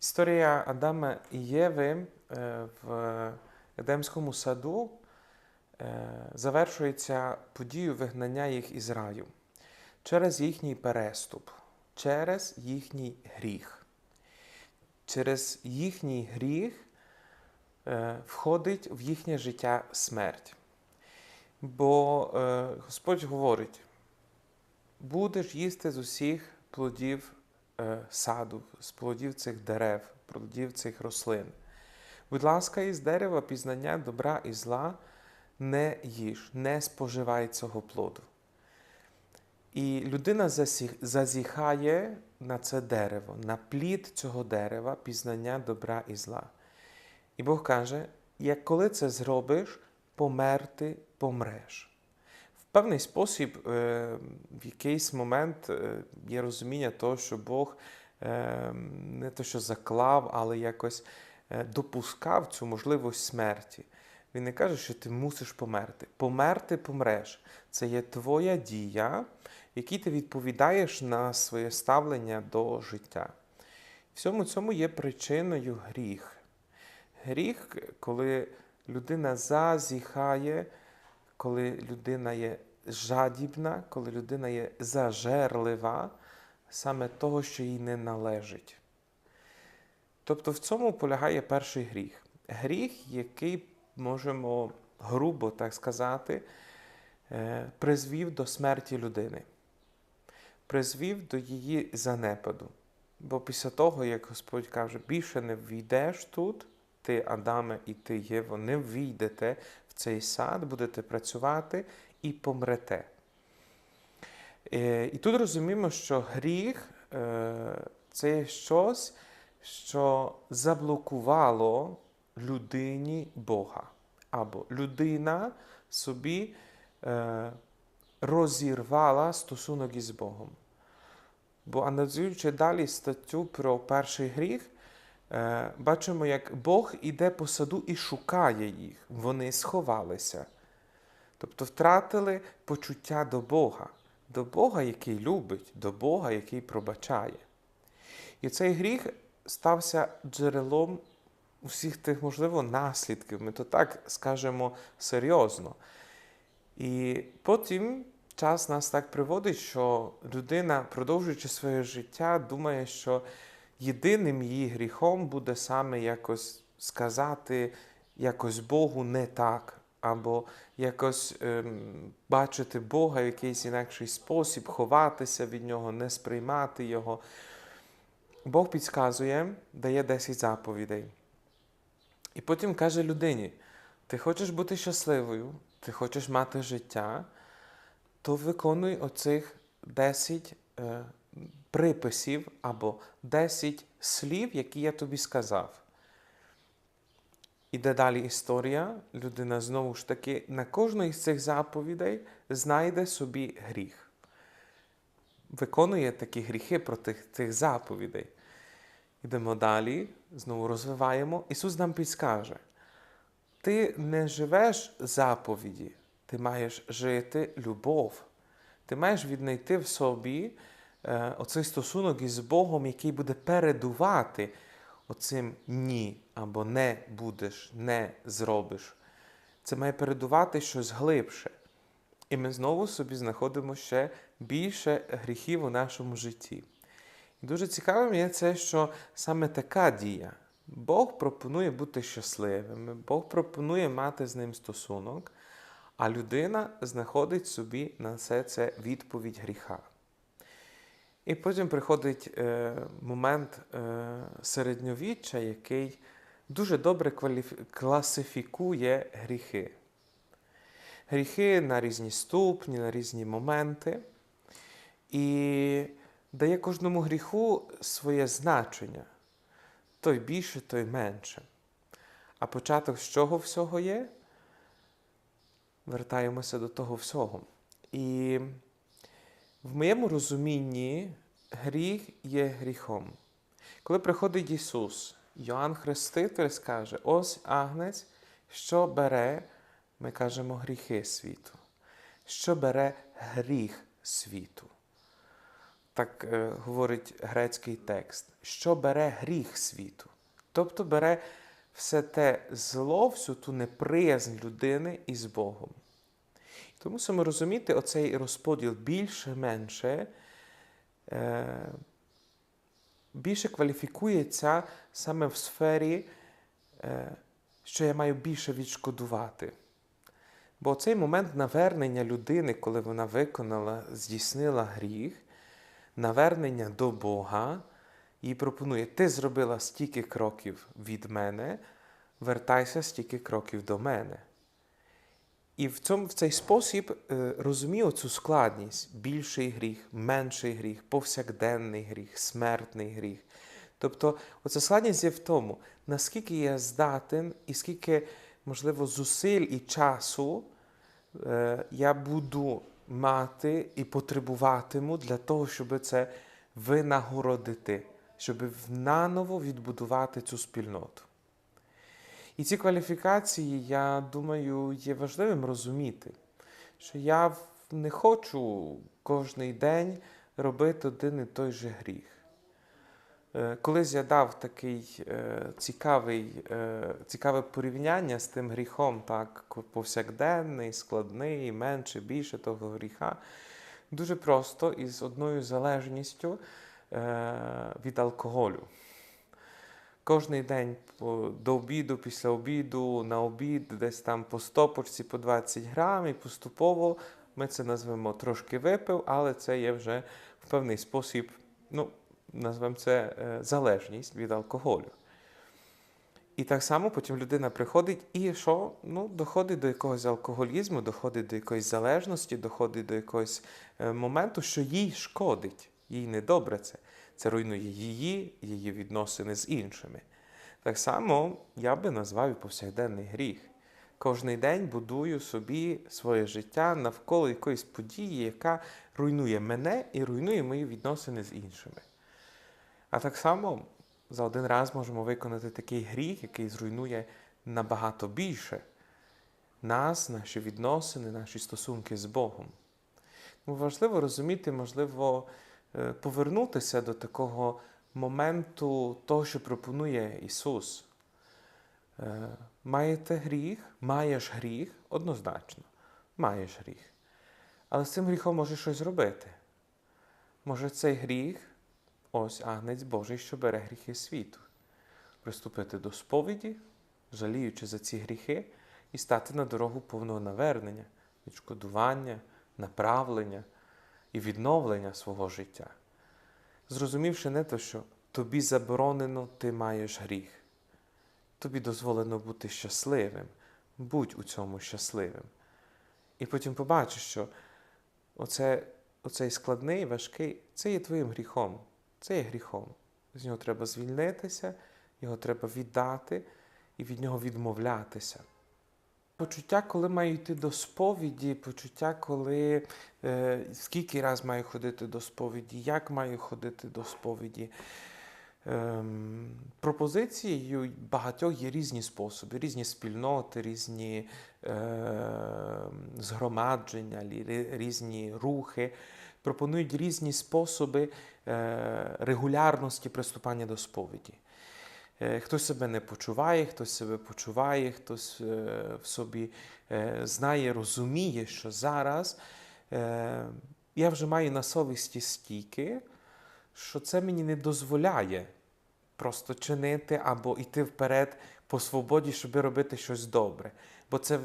Історія Адама і Єви е, в Едемському саду е, завершується подією вигнання їх із раю через їхній переступ, через їхній гріх. Через їхній гріх е, входить в їхнє життя смерть. Бо Господь говорить: будеш їсти з усіх плодів саду, з плодів цих дерев, плодів цих рослин. Будь ласка, із дерева пізнання добра і зла не їж, не споживай цього плоду. І людина зазіхає на це дерево, на плід цього дерева, пізнання добра і зла. І Бог каже: як коли це зробиш, померти помреш. Певний спосіб, е, в якийсь момент е, є розуміння того, що Бог е, не те, що заклав, але якось допускав цю можливість смерті. Він не каже, що ти мусиш померти. Померти помреш. Це є твоя дія, якій ти відповідаєш на своє ставлення до життя. Всьому цьому є причиною гріх. Гріх, коли людина зазіхає, коли людина є жадібна, коли людина є зажерлива, саме того, що їй не належить. Тобто в цьому полягає перший гріх. Гріх, який можемо грубо так сказати, е, призвів до смерті людини, призвів до її занепаду. Бо після того, як Господь каже, більше не війдеш тут, ти, Адаме, і ти, Єво, не війдете в цей сад, будете працювати і помрете. Е, І тут розуміємо, що гріх е, це щось, що заблокувало людині Бога. Або людина собі е, розірвала стосунок із Богом. Бо аналізуючи далі статтю про перший гріх, бачимо, як Бог іде по саду і шукає їх. Вони сховалися. Тобто втратили почуття до Бога, до Бога, який любить, до Бога, який пробачає. І цей гріх стався джерелом усіх тих, можливо, наслідків. Ми то так скажемо серйозно. І потім час нас так приводить, що людина, продовжуючи своє життя, думає, що єдиним її гріхом буде саме якось сказати якось Богу не так, або якось ем, бачити Бога в якийсь інакший спосіб, ховатися від нього, не сприймати Його. Бог підказує, дає 10 заповідей. І потім каже людині: ти хочеш бути щасливою, ти хочеш мати життя, то виконуй оцих 10 е, приписів або 10 слів, які я тобі сказав. Іде далі історія, людина знову ж таки на кожну із цих заповідей знайде собі гріх. Виконує такі гріхи проти цих заповідей. Йдемо далі, знову розвиваємо. Ісус нам підскаже: ти не живеш заповіді, ти маєш жити любов. Ти маєш віднайти в собі оцей стосунок із Богом, який буде передувати оцим ні або не будеш, не зробиш. Це має передувати щось глибше. І ми знову собі знаходимо ще більше гріхів у нашому житті. І дуже цікавим є це, що саме така дія. Бог пропонує бути щасливим, Бог пропонує мати з ним стосунок, а людина знаходить собі на все це відповідь гріха. І потім приходить е, момент е, середньовіччя, який дуже добре кваліф... класифікує гріхи. Гріхи на різні ступні, на різні моменти. І дає кожному гріху своє значення. Той більше, той менше. А початок з чого всього є? Вертаємося до того всього. І в моєму розумінні гріх є гріхом. Коли приходить Ісус, Йоанн Хреститель скаже: ось агнець, що бере, ми кажемо, гріхи світу, що бере гріх світу. так е, говорить грецький текст, що бере гріх світу. Тобто бере все те зло, всю ту неприязнь людини із Богом. Тому мусимо розуміти оцей розподіл більше-менше. Е, більше кваліфікується саме в сфері, е, що я маю більше відшкодувати. Бо цей момент навернення людини, коли вона виконала, здійснила гріх, навернення до Бога, їй пропонує: ти зробила стільки кроків від мене, вертайся стільки кроків до мене. І в, цьому, в цей спосіб е, розумію цю складність: більший гріх, менший гріх, повсякденний гріх, смертний гріх. Тобто, оця складність є в тому, наскільки я здатен і скільки, можливо, зусиль і часу е, я буду мати і потребуватиму для того, щоб це винагородити, щоб наново відбудувати цю спільноту. І ці кваліфікації, я думаю, є важливим розуміти, що я не хочу кожний день робити один і той же гріх. Е, Колись я дав такий е, е, цікаве порівняння з тим гріхом, так, повсякденний, складний, менше, більше того гріха. Дуже просто із одною залежністю від алкоголю. Кожний день до обіду, після обіду, на обід, десь там по стопочці, по 20 грам, і поступово ми це назвемо трошки випив, але це є вже в певний спосіб, ну, назвемо це е, залежність від алкоголю. І так само потім людина приходить і що? Ну, доходить до якогось алкоголізму, доходить до якоїсь залежності, доходить до якогось е, моменту, що їй шкодить, їй недобре це. Це руйнує її, її відносини з іншими. Так само я би назвав і повсякденний гріх. Кожний день будую собі своє життя навколо якоїсь події, яка руйнує мене і руйнує мої відносини з іншими. А так само за один раз можемо виконати такий гріх, який зруйнує набагато більше нас, наші відносини, наші стосунки з Богом. Тому важливо розуміти, можливо, повернутися до такого моменту того, що пропонує Ісус. Е, Маєте гріх, маєш гріх, однозначно, маєш гріх. Але з цим гріхом можеш щось зробити. Може, цей гріх, ось агнець Божий, що бере гріхи світу, приступити до сповіді, жаліючи за ці гріхи, і стати на дорогу повного навернення, відшкодування, направлення і відновлення свого життя. Зрозумівши не те, що тобі заборонено, ти маєш гріх. Тобі дозволено бути щасливим, будь у цьому щасливим. І потім побачиш, що оце, оцей складний, важкий, це є твоїм гріхом. Це є гріхом. З нього треба звільнитися, його треба віддати і від нього відмовлятися. Почуття, коли маю йти до сповіді, почуття, коли е, скільки раз маю ходити до сповіді, як маю ходити до сповіді. Ем, пропозицією багатьох є різні способи, різні спільноти, різні е, згромадження, різні рухи. Пропонують різні способи е, регулярності приступання до сповіді. Е, Хтось себе не почуває, хтось себе почуває, хтось е, в собі е, знає, розуміє, що зараз я вже маю на совісті стільки, що це мені не дозволяє просто чинити або йти вперед по свободі, щоб робити щось добре. Бо це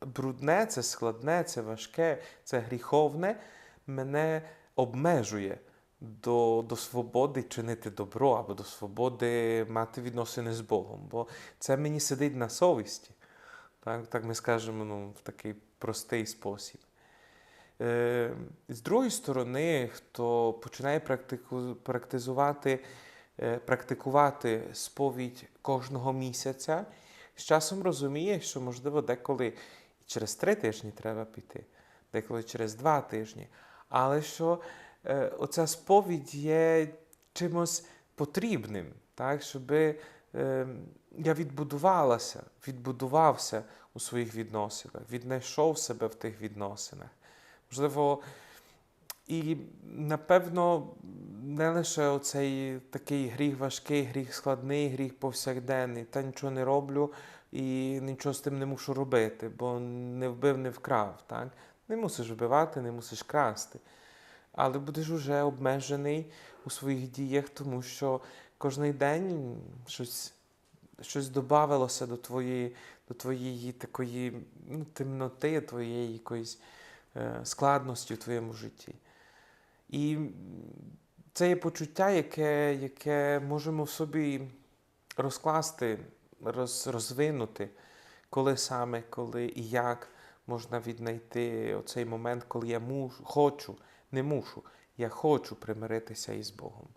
брудне, це складне, це важке, це гріховне, мене обмежує до, до свободи чинити добро або до свободи мати відносини з Богом. Бо це мені сидить на совісті. Так, так ми скажемо ну, в такий простий спосіб. Е, з другої сторони, хто починає практику, практизувати, е, практикувати сповідь кожного місяця, з часом розуміє, що, можливо, деколи через три тижні треба піти, деколи через два тижні. Але що оця сповідь є чимось потрібним, так, щоб е, я відбудувалася, відбудувався у своїх відносинах, віднайшов себе в тих відносинах. Можливо, І напевно, не лише оцей такий гріх важкий, гріх складний, гріх повсякденний, та нічого не роблю і нічого з тим не мушу робити, бо не вбив, не вкрав. Так? Не мусиш вбивати, не мусиш красти. Але будеш уже обмежений у своїх діях, тому що кожен день щось, щось додавалося до твоєї, до твоєї такої ну, темноти, твоєї якоїсь е, складності в твоєму житті. І це є почуття, яке, яке можемо в собі розкласти, роз, розвинути, коли саме, коли і як можна віднайти оцей момент, коли я мушу, хочу, не мушу, я хочу примиритися із Богом.